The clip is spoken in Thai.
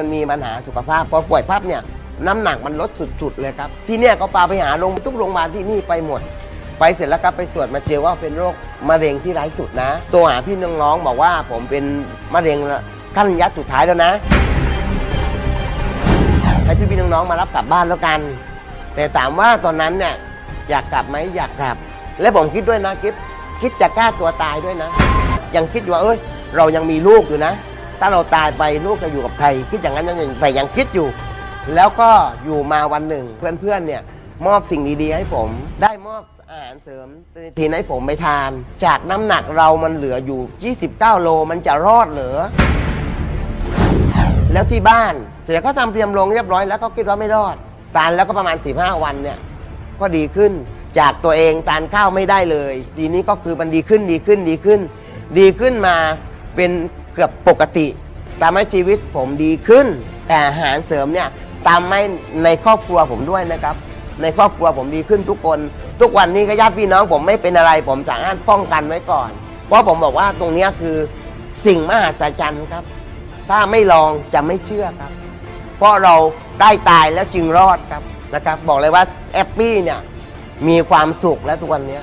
มันมีปัญหาสุขภาพพอป่วยปั๊บเนี่ยน้ำหนักมันลดสุดๆเลยครับ ที่เนี่ยก็พาไปหาโรงทุกโรงพยาบาลที่นี่ไปหมด ไปเสร็จแล้วครับไปตรวจมาเจอว่าเป็นโรคมะเร็งที่ร้ายสุดนะ ตัวหาพี่น้องๆบอกว่าผมเป็นมะเร็งขั้นระยะสุดท้ายแล้วนะ ให้พี่ๆน้องๆมารับกลับบ้านแล้วกัน แต่ถามว่าตอนนั้นเนี่ยอยากกลับไหมอยากกลับ และผมคิดด้วยนะคิดคิดจะกล้าตัวตายด้วยนะ ยังคิดอยู่ว่าเอ้ยเรายังมีลูกอยู่นะ ถ้าเราตายไปลูกจะอยู่กับใครคิดอย่างนั้นยังแต่ยังคิดอยู่ แล้วก็อยู่มาวันหนึ่ง เพื่อนๆเนี่ยมอบสิ่งดีๆให้ผม ได้มอบอาหารเสริมทีนให้ผมไปทาน จากน้ำหนักเรามันเหลืออยู่ 29 โลมันจะรอดเหรอแล้วที่บ้านเสียก็ทำเตรียมลงเรียบร้อยแล้วก็คิดว่าไม่รอดทานแล้วก็ประมาณ 15 วันเนี่ยก็ดีขึ้นจากตัวเองทานข้าวไม่ได้เลย ทีนี้ก็คือมันดีขึ้นดีขึ้นดีขึ้น ดีขึ้นมาเป็น เกือบปกติทำให้ชีวิตผมดีขึ้น แต่อาหารเสริมเนี่ยตามให้ในครอบครัวผมด้วยนะครับ ในครอบครัวผมดีขึ้นทุกคน ทุกวันนี้ก็ญาติพี่น้องผมไม่เป็นอะไร ผมสามารถป้องกันไว้ก่อน เพราะผมบอกว่าตรงนี้คือสิ่งมหัศจรรย์ครับ ถ้าไม่ลองจะไม่เชื่อครับ เพราะเราได้ตายแล้วจึงรอดครับนะครับ บอกเลยว่าแอปปี้เนี่ยมีความสุขแล้วทุกวันนี้